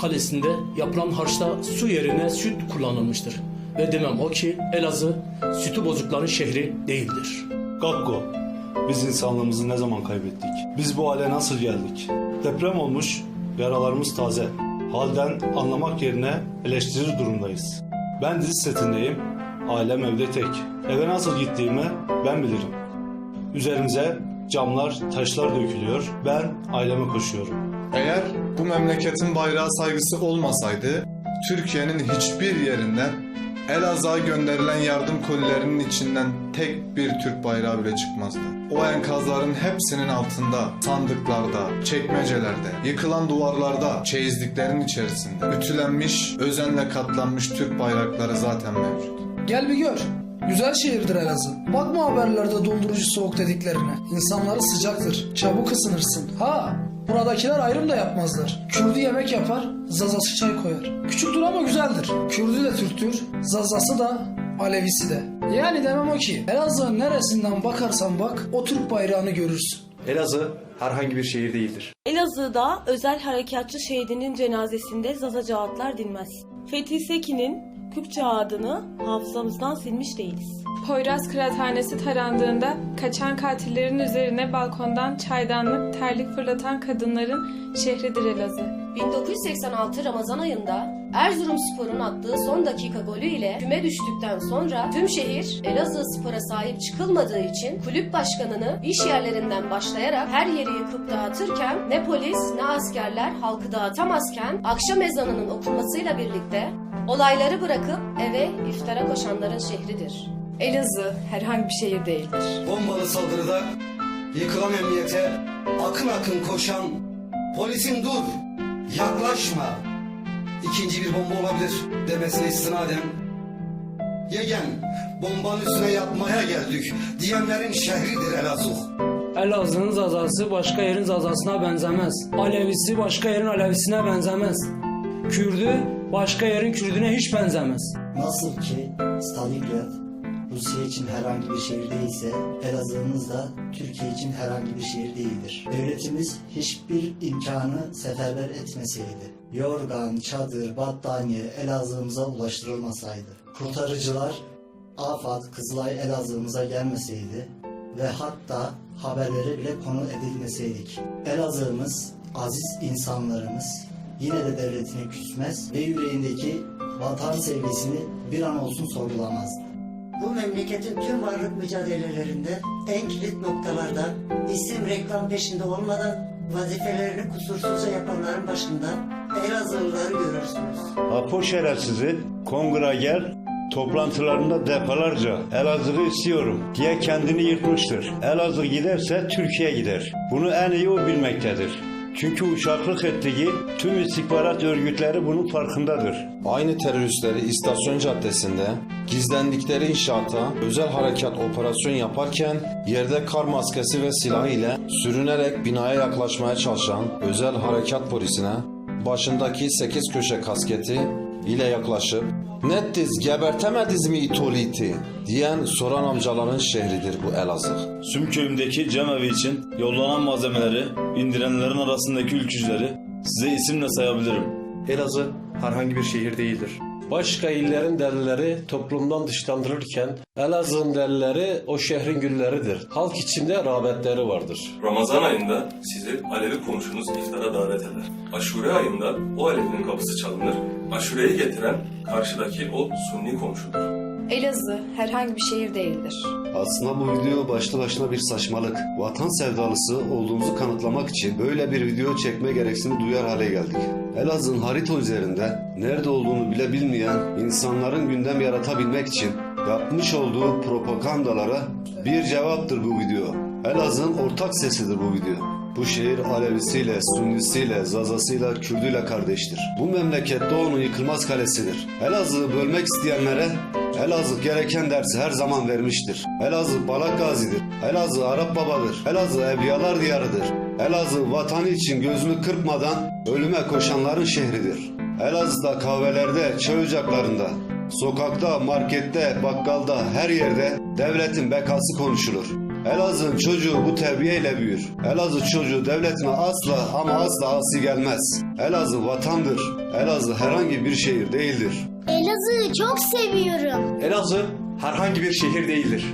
Kalesi'nde yapılan harçta su yerine süt kullanılmıştır. Ve demem o ki Elazığ sütü bozukların şehri değildir. Gakko, biz insanlığımızı ne zaman kaybettik? Biz bu hale nasıl geldik? Deprem olmuş, yaralarımız taze. Halden anlamak yerine eleştirir durumdayız. Ben dizi setindeyim, ailem evde tek. Eve nasıl gittiğimi ben bilirim. Üzerimize camlar, taşlar dökülüyor. Ben aileme koşuyorum. Eğer bu memleketin bayrağı saygısı olmasaydı, Türkiye'nin hiçbir yerinden Elazığ'a gönderilen yardım kolilerinin içinden tek bir Türk bayrağı bile çıkmazdı. O enkazların hepsinin altında, sandıklarda, çekmecelerde, yıkılan duvarlarda, çeyizliklerin içerisinde ütülenmiş, özenle katlanmış Türk bayrakları zaten mevcut. Gel bir gör. Güzel şehirdir Elazığ. Bakma haberlerde dondurucu soğuk dediklerine. İnsanları sıcaktır. Çabuk ısınırsın. Ha, buradakiler ayrım da yapmazlar. Kürdü yemek yapar, zazası çay koyar. Küçüktür ama güzeldir. Kürdü de Türktür, zazası da, Alevisi de. Yani demem o ki, Elazığ'ın neresinden bakarsan bak, o Türk bayrağını görürsün. Elazığ herhangi bir şehir değildir. Elazığ'da özel harekatçı şehidinin cenazesinde zazaca atlar dinmez. Fethi Sekin'in Kürtçe adını hafızamızdan silmiş değiliz. Poyraz Kıraathanesi tarandığında kaçan katillerin üzerine balkondan çaydanlık, terlik fırlatan kadınların şehridir Elazığ. 1986 Ramazan ayında Erzurumspor'un attığı son dakika golü ile küme düştükten sonra tüm şehir Elazığ Spor'a sahip çıkılmadığı için kulüp başkanını iş yerlerinden başlayarak her yeri yıkıp dağıtırken ne polis ne askerler halkı dağıtamazken akşam ezanının okunmasıyla birlikte olayları bırakıp eve iftara koşanların şehridir. Elazığ herhangi bir şehir değildir. Bombalı saldırıda yıkılan emniyete akın akın koşan polisin dur yaklaşma ikinci bir bomba olabilir demesine istinaden yegen bombanın üstüne yatmaya geldik diyenlerin şehridir Elazığ. Elazığ'ın zazası başka yerin zazasına benzemez. Alevisi başka yerin alevisine benzemez. Kürdü başka yerin Kürdüne hiç benzemez. Nasıl ki Stalingrad Rusya için herhangi bir şehir değilse Elazığ'ımız da Türkiye için herhangi bir şehir değildir. Devletimiz hiçbir imkanı seferber etmeseydi, yorgan, çadır, battaniye Elazığ'ımıza ulaştırılmasaydı, kurtarıcılar AFAD, Kızılay Elazığ'ımıza gelmeseydi ve hatta haberlere bile konu edilmeseydik. Elazığ'ımız, aziz insanlarımız yine de devletine küsmez ve yüreğindeki vatan sevgisini bir an olsun sorgulamazdı. Bu memleketin tüm varlık mücadelelerinde en kilit noktalarda isim reklam peşinde olmadan vazifelerini kusursuzca yapanların başında Elazığlıları görürsünüz. Apo şerefsizi kongre gel toplantılarında defalarca Elazığ'ı istiyorum diye kendini yırtmıştır. Elazığ giderse Türkiye gider. Bunu en iyi o bilmektedir. Çünkü uçaklık ettiği tüm istihbarat örgütleri bunun farkındadır. Aynı teröristleri İstasyon Caddesi'nde gizlendikleri inşaata özel harekat operasyon yaparken yerde kar maskesi ve silahı ile sürünerek binaya yaklaşmaya çalışan özel harekat polisine başındaki 8 köşe kasketi ile yaklaşıp nettiz gebertemediz mi itoliti diyen soran amcaların şehridir bu Elazığ. Sümköy'ümdeki cemevi için yollanan malzemeleri, indirenlerin arasındaki ülkücüleri size isimle sayabilirim. Elazığ herhangi bir şehir değildir. Başka illerin delileri toplumdan dışlandırılırken Elazığ'ın delileri o şehrin gülleridir. Halk içinde rağbetleri vardır. Ramazan ayında sizi Alevi komşunuz iftara davet eder. Aşure ayında o Alevinin kapısı çalınır. Aşureyi getiren karşıdaki o Sunni komşudur. Elazığ herhangi bir şehir değildir. Aslında bu video başlı başına bir saçmalık. Vatan sevdalısı olduğumuzu kanıtlamak için böyle bir video çekme gereksinimi duyar hale geldik. Elazığ'ın harita üzerinde nerede olduğunu bile bilmeyen insanların gündem yaratabilmek için yapmış olduğu propagandalara bir cevaptır bu video. Elazığ'ın ortak sesidir bu video. Bu şehir Alevisiyle, Sunnisiyle, Zazasıyla, Kürdüyle kardeştir. Bu memleket Doğu'nun yıkılmaz kalesidir. Elazığ'ı bölmek isteyenlere Elazığ gereken dersi her zaman vermiştir. Elazığ Balak Gazi'dir. Elazığ Arap babadır. Elazığ Evliyalar diyarıdır. Elazığ vatanı için gözünü kırpmadan ölüme koşanların şehridir. Elazığ'da kahvelerde, çay ocaklarında, sokakta, markette, bakkalda, her yerde devletin bekası konuşulur. Elazığ'ın çocuğu bu terbiyeyle büyür. Elazığ çocuğu devletine asla ama asla asi gelmez. Elazığ vatandır. Elazığ herhangi bir şehir değildir. Çok seviyorum. Elazığ herhangi bir şehir değildir.